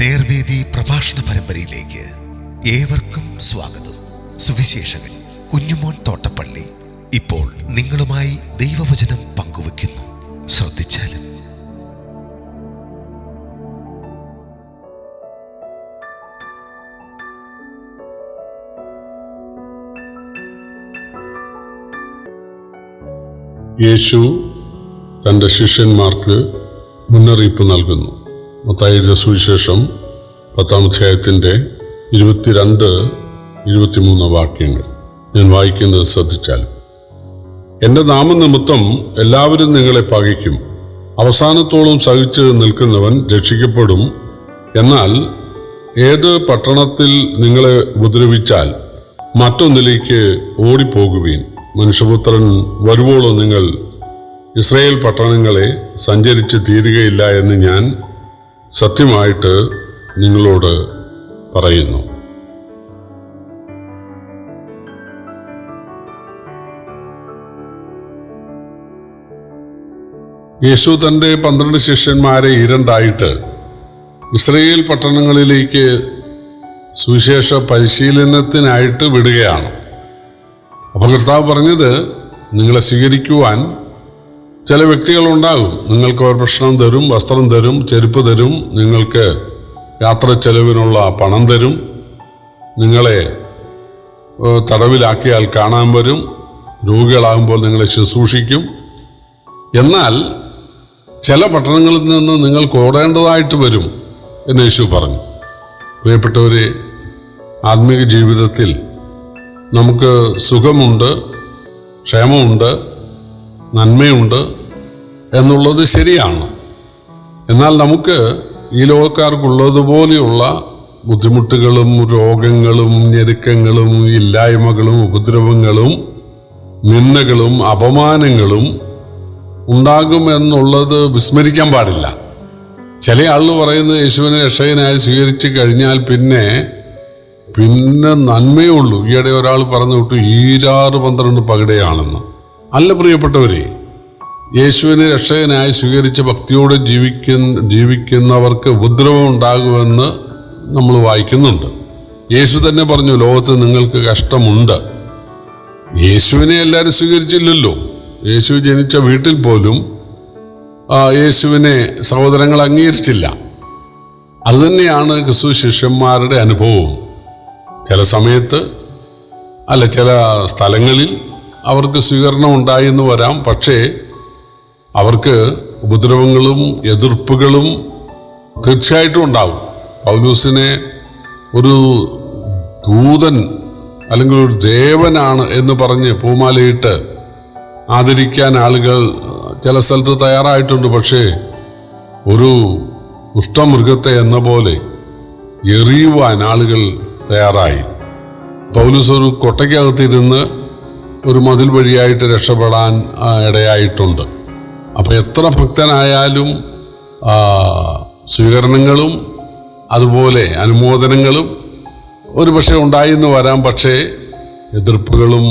നേർവേദി പ്രഭാഷണ പരമ്പരയിലേക്ക് ഏവർക്കും സ്വാഗതം. സുവിശേഷകൻ കുഞ്ഞുമോൻ തോട്ടപ്പള്ളി ഇപ്പോൾ നിങ്ങളുമായി ദൈവവചനം പങ്കുവെക്കുന്നു ശ്രദ്ധിച്ചാലും. യേശു തന്റെ ശിഷ്യന്മാർക്ക് മുന്നറിയിപ്പ് നൽകുന്നു. മത്തായി സുവിശേഷം പത്താം അധ്യായത്തിന്റെ ഇരുപത്തിരണ്ട് ഇരുപത്തിമൂന്ന് വാക്യങ്ങൾ. ഞാൻ വായിക്കുന്നത് ശ്രദ്ധിച്ചാൽ. എന്റെ നാമനിമിത്തം എല്ലാവരും നിങ്ങളെ പകയ്ക്കും അവസാനത്തോളം സഹിച്ച് നിൽക്കുന്നവൻ രക്ഷിക്കപ്പെടും. എന്നാൽ ഏത് പട്ടണത്തിൽ നിങ്ങളെ ഉപദ്രവിച്ചാൽ മറ്റൊന്നിലേക്ക് ഓടിപ്പോകുവീൻ. മനുഷ്യപുത്രൻ വരുവോളം നിങ്ങൾ ഇസ്രയേൽ പട്ടണങ്ങളെ സഞ്ചരിച്ച് തീരുകയില്ല എന്ന് ഞാൻ സത്യമായിട്ട് നിങ്ങളോട് പറയുന്നു. യേശു തന്റെ പന്ത്രണ്ട് ശിഷ്യന്മാരെ ഇരണ്ടായിട്ട് ഇസ്രയേൽ പട്ടണങ്ങളിലേക്ക് സുവിശേഷ പരിശീലനത്തിനായിട്ട് വിടുകയാണ്. അപ്പോൾ കർത്താവ് പറഞ്ഞത് നിങ്ങളെ സ്വീകരിക്കുവാൻ ചില വ്യക്തികളുണ്ടാകും. നിങ്ങൾക്ക് അവർ ഭക്ഷണം തരും വസ്ത്രം തരും ചെരുപ്പ് തരും നിങ്ങൾക്ക് യാത്ര ചെലവിനുള്ള പണം തരും നിങ്ങളെ തടവിലാക്കിയാൽ കാണാൻ വരും രോഗികളാകുമ്പോൾ നിങ്ങളെ ശുശ്രൂഷിക്കും. എന്നാൽ ചില പട്ടണങ്ങളിൽ നിന്ന് നിങ്ങൾ ഓടേണ്ടതായിട്ട് വരും എന്ന് യേശു പറഞ്ഞു. പ്രിയപ്പെട്ടവരെ ആത്മീക ജീവിതത്തിൽ നമുക്ക് സുഖമുണ്ട് ക്ഷേമമുണ്ട് നന്മയുണ്ട് എന്നുള്ളത് ശരിയാണ്. എന്നാൽ നമുക്ക് ഈ ലോകക്കാർക്കുള്ളതുപോലെയുള്ള ബുദ്ധിമുട്ടുകളും രോഗങ്ങളും ഞെരുക്കങ്ങളും ഇല്ലായ്മകളും ഉപദ്രവങ്ങളും നിന്ദകളും അപമാനങ്ങളും ഉണ്ടാകുമെന്നുള്ളത് വിസ്മരിക്കാൻ പാടില്ല. ചില ആളുകൾ പറയുന്നത് യേശുവിനെ രക്ഷകനായി സ്വീകരിച്ചു കഴിഞ്ഞാൽ പിന്നെ പിന്നെ നന്മയുള്ളൂ ഈയിടെ ഒരാൾ പറഞ്ഞു വിട്ടു ഈരാറ് പന്ത്രണ്ട് പകടയാണെന്ന്. അല്ല പ്രിയപ്പെട്ടവരെ യേശുവിനെ രക്ഷകനായി സ്വീകരിച്ച ഭക്തിയോടെ ജീവിക്കുന്ന ജീവിക്കുന്നവർക്ക് ഉപദ്രവം ഉണ്ടാകുമെന്ന് നമ്മൾ വായിക്കുന്നുണ്ട്. യേശു തന്നെ പറഞ്ഞു ലോകത്ത് നിങ്ങൾക്ക് കഷ്ടമുണ്ട്. യേശുവിനെ എല്ലാവരും സ്വീകരിച്ചില്ലല്ലോ. യേശു ജനിച്ച വീട്ടിൽ പോലും യേശുവിനെ സഹോദരങ്ങൾ അംഗീകരിച്ചില്ല. അതുതന്നെയാണ് ക്രിസ്തു ശിഷ്യന്മാരുടെ അനുഭവവും. ചില സമയത്ത് അല്ല ചില സ്ഥലങ്ങളിൽ അവർക്ക് സ്വീകരണം ഉണ്ടായി എന്ന് വരാം. പക്ഷേ അവർക്ക് ഉപദ്രവങ്ങളും എതിർപ്പുകളും തീർച്ചയായിട്ടും ഉണ്ടാവും. പൗലൂസിനെ ഒരു ദൂതൻ അല്ലെങ്കിൽ ഒരു ദേവനാണ് എന്ന് പറഞ്ഞ് പൂമാലയിട്ട് ആദരിക്കാൻ ആളുകൾ ചില സ്ഥലത്ത് തയ്യാറായിട്ടുണ്ട്. പക്ഷേ ഒരു ഉഷ്ടമൃഗത്തെ എന്ന പോലെ എറിയുവാൻ ആളുകൾ തയ്യാറായി. പൗലൂസ് ഒരു കൊട്ടയ്ക്കകത്തിരുന്ന് ഒരു മതിൽ വഴിയായിട്ട് രക്ഷപ്പെടാൻ ഇടയായിട്ടുണ്ട്. അപ്പോൾ എത്ര ഭക്തനായാലും സ്വീകരണങ്ങളും അതുപോലെ അനുമോദനങ്ങളും ഒരു പക്ഷേ ഉണ്ടായിന്ന് വരാം. പക്ഷേ എതിർപ്പുകളും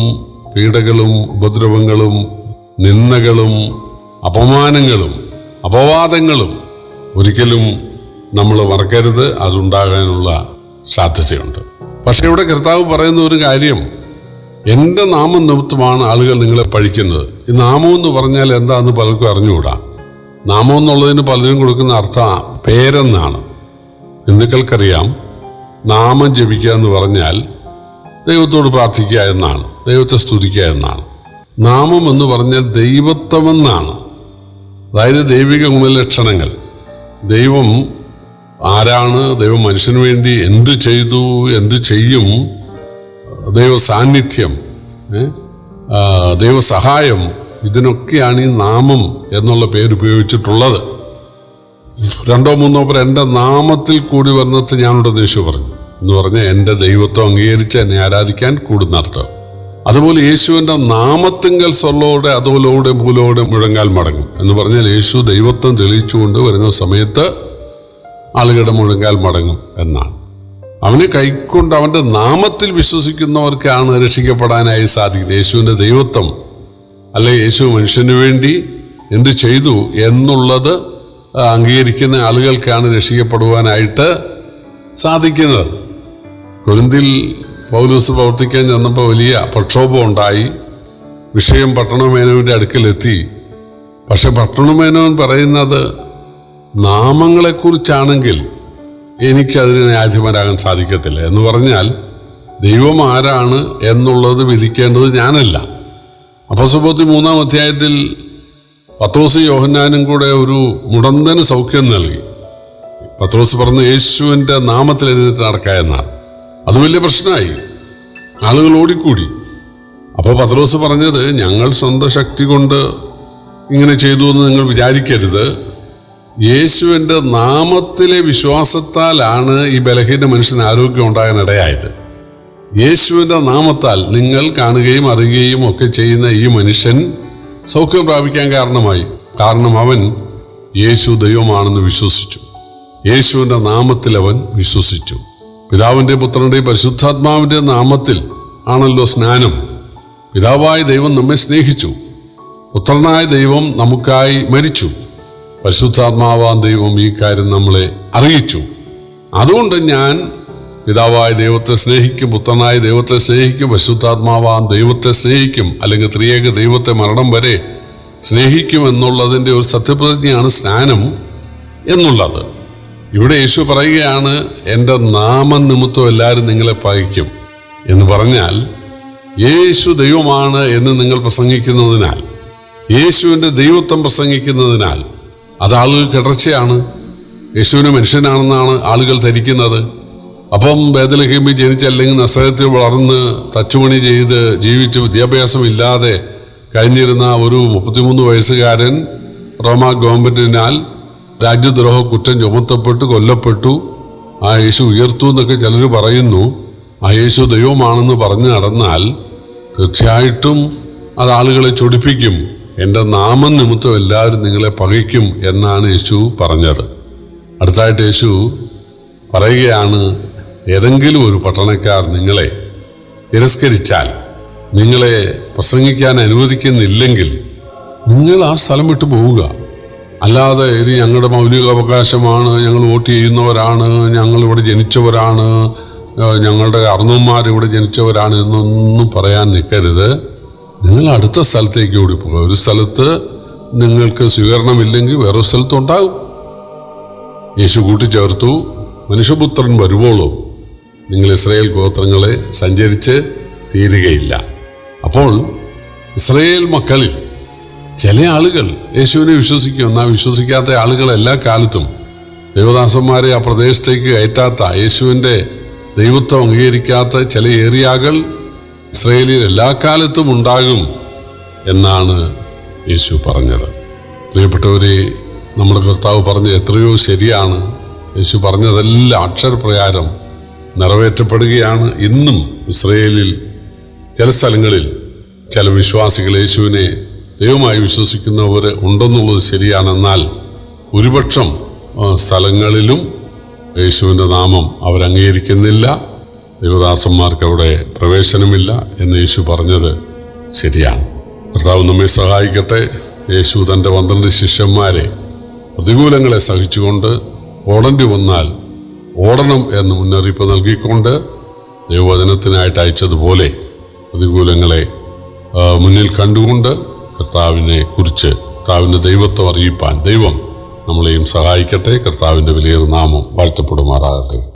പീഡകളും ഉപദ്രവങ്ങളും നിന്ദകളും അപമാനങ്ങളും അപവാദങ്ങളും ഒരിക്കലും നമ്മൾ മറക്കരുത്. അതുണ്ടാകാനുള്ള സാധ്യതയുണ്ട്. പക്ഷേ ഇവിടെ കർത്താവ് പറയുന്ന ഒരു കാര്യം എന്റെ നാമം നിമിത്തമാണ് ആളുകൾ നിങ്ങളെ പഴിക്കുന്നത്? ഈ നാമം എന്ന് പറഞ്ഞാൽ എന്താണെന്ന് പലർക്കും അറിഞ്ഞുകൂടാ. നാമം എന്നുള്ളതിന് പലരും കൊടുക്കുന്ന അർത്ഥം പേരെന്നാണ്. ഹിന്ദുക്കൾക്കറിയാം നാമം ജപിക്കുക എന്ന് പറഞ്ഞാൽ ദൈവത്തോട് പ്രാർത്ഥിക്കുക എന്നാണ് ദൈവത്തെ സ്തുതിക്കുക എന്നാണ്. നാമം എന്ന് പറഞ്ഞാൽ ദൈവത്വമെന്നാണ്. അതായത് ദൈവിക ഗുണലക്ഷണങ്ങൾ. ദൈവം ആരാണ്? ദൈവം മനുഷ്യന് വേണ്ടി എന്ത് ചെയ്തു? എന്ത് ചെയ്യും? ദൈവ സാന്നിധ്യം ദൈവസഹായം ഇതിനൊക്കെയാണ് ഈ നാമം എന്നുള്ള പേര് ഉപയോഗിച്ചിട്ടുള്ളത്. രണ്ടോ മൂന്നോ പേർ എന്റെ നാമത്തിൽ കൂടി വന്നിട്ട് ഞാനോട് യേശു പറഞ്ഞു. എന്ന് പറഞ്ഞാൽ എന്റെ ദൈവത്വം അംഗീകരിച്ച് എന്നെ ആരാധിക്കാൻ കൂടുന്ന അർത്ഥം അതുപോലെ യേശുവിന്റെ നാമത്തിങ്കൽ സ്വല്ലോടെ അതുപോലോടെ മൂലോടെ മുഴങ്ങാൽ മടങ്ങും. എന്ന് പറഞ്ഞാൽ യേശു ദൈവത്വം തെളിയിച്ചുകൊണ്ട് വരുന്ന സമയത്ത് ആളുകളുടെ മുഴങ്ങാൽ മടങ്ങും എന്നാണ്. അവനെ കൈക്കൊണ്ട് അവന്റെ നാമത്തിൽ വിശ്വസിക്കുന്നവർക്കാണ് രക്ഷിക്കപ്പെടാനായി സാധിക്കുന്നത്. യേശുവിന്റെ ദൈവത്വം അല്ലെ യേശു മനുഷ്യന് വേണ്ടി എന്ത് ചെയ്തു എന്നുള്ളത് അംഗീകരിക്കുന്ന ആളുകൾക്കാണ് രക്ഷിക്കപ്പെടുവാനായിട്ട് സാധിക്കുന്നത്. കൊരിന്തിൽ പൗലൂസ് പ്രവർത്തിക്കാൻ ചെന്നപ്പോൾ വലിയ പ്രക്ഷോഭം ഉണ്ടായി. വിഷയം പട്ടണമേനോവിന്റെ അടുക്കലെത്തി. പക്ഷെ പട്ടണമേനോൻ പറയുന്നത് നാമങ്ങളെക്കുറിച്ചാണെങ്കിൽ എനിക്കതിന് ന്യായാധിപരാകാൻ സാധിക്കത്തില്ല. എന്ന് പറഞ്ഞാൽ ദൈവം ആരാണ് എന്നുള്ളത് വിധിക്കേണ്ടത് ഞാനല്ല. അപ്പസുബത്തി മൂന്നാം അധ്യായത്തിൽ പത്രോസ് യോഹന്നാനും കൂടെ ഒരു മുടന്തന് സൗഖ്യം നൽകി. പത്രോസ് പറഞ്ഞ യേശുവിന്റെ നാമത്തിൽ എഴുന്നേറ്റ് നടക്കുക എന്നാണ്. അത് വലിയ പ്രശ്നമായി. ആളുകൾ ഓടിക്കൂടി. അപ്പോൾ പത്രോസ് പറഞ്ഞത് ഞങ്ങൾ സ്വന്തം ശക്തി കൊണ്ട് ഇങ്ങനെ ചെയ്തു എന്ന് നിങ്ങൾ വിചാരിക്കരുത്. യേശുവിന്റെ നാമത്തിലെ വിശ്വാസത്താലാണ് ഈ ബലഹീന മനുഷ്യന് ആരോഗ്യം ഉണ്ടാകാൻ ഇടയായത്. യേശുവിന്റെ നാമത്താൽ നിങ്ങൾ കാണുകയും അറിയുകയും ഒക്കെ ചെയ്യുന്ന ഈ മനുഷ്യൻ സൗഖ്യം പ്രാപിക്കാൻ കാരണമായി. കാരണം അവൻ യേശു ദൈവമാണെന്ന് വിശ്വസിച്ചു. യേശുവിന്റെ നാമത്തിൽ അവൻ വിശ്വസിച്ചു. പിതാവിന്റെ പുത്രന്റെയും പരിശുദ്ധാത്മാവിന്റെ നാമത്തിൽ ആണല്ലോ സ്നാനം. പിതാവായ ദൈവം നമ്മെ സ്നേഹിച്ചു. പുത്രനായ ദൈവം നമുക്കായി മരിച്ചു. പരിശുദ്ധാത്മാവാൻ ദൈവം ഈ കാര്യം നമ്മളെ അറിയിച്ചു. അതുകൊണ്ട് ഞാൻ പിതാവായ ദൈവത്തെ സ്നേഹിക്കും പുത്രനായ ദൈവത്തെ സ്നേഹിക്കും പരിശുദ്ധാത്മാവാൻ ദൈവത്തെ സ്നേഹിക്കും അല്ലെങ്കിൽ ത്രിയേക ദൈവത്തെ മരണം വരെ സ്നേഹിക്കും എന്നുള്ളതിന്റെ ഒരു സത്യപ്രതിജ്ഞയാണ് സ്നാനം എന്നുള്ളത്. ഇവിടെ യേശു പറയുകയാണ് എന്റെ നാമനിമിത്തം എല്ലാവരും നിങ്ങളെ പകയ്ക്കും എന്ന് പറഞ്ഞാൽ യേശു ദൈവമാണ് എന്ന് നിങ്ങൾ പ്രസംഗിക്കുന്നതിനാൽ യേശുവിന്റെ ദൈവത്വം പ്രസംഗിക്കുന്നതിനാൽ അത് ആളുകൾ കിടർച്ചയാണ്. യേശുവിന് മനുഷ്യനാണെന്നാണ് ആളുകൾ ധരിക്കുന്നത്. അപ്പം ബേദലഹീമിൽ ജനിച്ചല്ലെങ്കിൽ നസ്രത്തിൽ വളർന്ന് തച്ചുപണി ചെയ്ത് ജീവിച്ച് വിദ്യാഭ്യാസം ഇല്ലാതെ കഴിഞ്ഞിരുന്ന ഒരു മുപ്പത്തിമൂന്ന് വയസ്സുകാരൻ റോമ ഗവൺമെന്റിനാൽ രാജ്യദ്രോഹ കുറ്റം ചുമത്തപ്പെട്ട് കൊല്ലപ്പെട്ടു. ആ യേശു ഉയർത്തു എന്നൊക്കെ ചിലർ പറയുന്നു. ആ യേശു ദൈവമാണെന്ന് പറഞ്ഞു നടന്നാൽ തീർച്ചയായിട്ടും അത് ആളുകളെ ചൊടിപ്പിക്കും. എന്റെ നാമം നിമിത്തം എല്ലാവരും നിങ്ങളെ പകയ്ക്കും എന്നാണ് യേശു പറഞ്ഞത്. അടുത്തായിട്ട് യേശു പറയുകയാണ് ഏതെങ്കിലും ഒരു പട്ടണക്കാർ നിങ്ങളെ തിരസ്കരിച്ചാൽ നിങ്ങളെ പ്രസംഗിക്കാൻ അനുവദിക്കുന്നില്ലെങ്കിൽ നിങ്ങൾ ആ സ്ഥലം വിട്ടു പോവുക. അല്ലാതെ ഇത് ഞങ്ങളുടെ മൗലിക അവകാശമാണ് ഞങ്ങൾ വോട്ട് ചെയ്യുന്നവരാണ് ഞങ്ങൾ ഇവിടെ ജനിച്ചവരാണ് ഞങ്ങളുടെ അർണന്മാർ ഇവിടെ ജനിച്ചവരാണ് എന്നൊന്നും പറയാൻ നിൽക്കരുത്. നിങ്ങൾ അടുത്ത സ്ഥലത്തേക്ക് ഓടി പോകുക ഒരു സ്ഥലത്ത് നിങ്ങൾക്ക് സ്വീകരണമില്ലെങ്കിൽ വേറൊരു സ്ഥലത്തുണ്ടാകും യേശു കൂട്ടിച്ചേർത്തു. മനുഷ്യപുത്രൻ വരുവോളും. നിങ്ങൾ ഇസ്രയേൽ ഗോത്രങ്ങളെ സഞ്ചരിച്ച് തീരുകയില്ല. അപ്പോൾ ഇസ്രയേൽ മക്കളിൽ ചില ആളുകൾ യേശുവിനെ വിശ്വസിക്കും. എന്നാൽ വിശ്വസിക്കാത്ത ആളുകൾ എല്ലാ കാലത്തും ദൈവദാസന്മാരെ ആ പ്രദേശത്തേക്ക് കയറ്റാത്ത യേശുവിന്റെ ദൈവത്വം അംഗീകരിക്കാത്ത ചില ഏരിയകൾ ഇസ്രയേലിൽ എല്ലാ കാലത്തും ഉണ്ടാകും എന്നാണ് യേശു പറഞ്ഞത്. പ്രിയപ്പെട്ടവരെ നമ്മുടെ കർത്താവ് പറഞ്ഞ എത്രയോ ശരിയാണ്. യേശു പറഞ്ഞതെല്ലാം അക്ഷരപ്രകാരം നിറവേറ്റപ്പെടുകയാണ്. ഇന്നും ഇസ്രയേലിൽ ചില സ്ഥലങ്ങളിൽ ചില വിശ്വാസികൾ യേശുവിനെ ദൈവമായി വിശ്വസിക്കുന്നവർ ഉണ്ടെന്നുള്ളത് ശരിയാണെന്നാൽ ഭൂരിപക്ഷം ആ, സ്ഥലങ്ങളിലും യേശുവിന്റെ നാമം അവരംഗീകരിക്കുന്നില്ല. ദൈവദാസന്മാർക്ക് അവിടെ പ്രവേശനമില്ല എന്ന് യേശു പറഞ്ഞത് ശരിയാണ്. കർത്താവ് നമ്മെ സഹായിക്കട്ടെ. യേശു തന്റെ പന്ത്രണ്ട് ശിഷ്യന്മാരെ പ്രതികൂലങ്ങളെ സഹിച്ചുകൊണ്ട് ഓടേണ്ടി വന്നാൽ ഓടണം എന്ന് മുന്നറിയിപ്പ് നൽകിക്കൊണ്ട് ദൈവവചനത്തിനായിട്ട് അയച്ചതുപോലെ പ്രതികൂലങ്ങളെ മുന്നിൽ കണ്ടുകൊണ്ട് കർത്താവിനെ കുറിച്ച് കർത്താവിന്റെ ദൈവത്വം അറിയിപ്പാൻ ദൈവം നമ്മളെയും സഹായിക്കട്ടെ. കർത്താവിന്റെ വലിയ നാമം വാഴ്ത്തപ്പെടുമാറാകട്ടെ.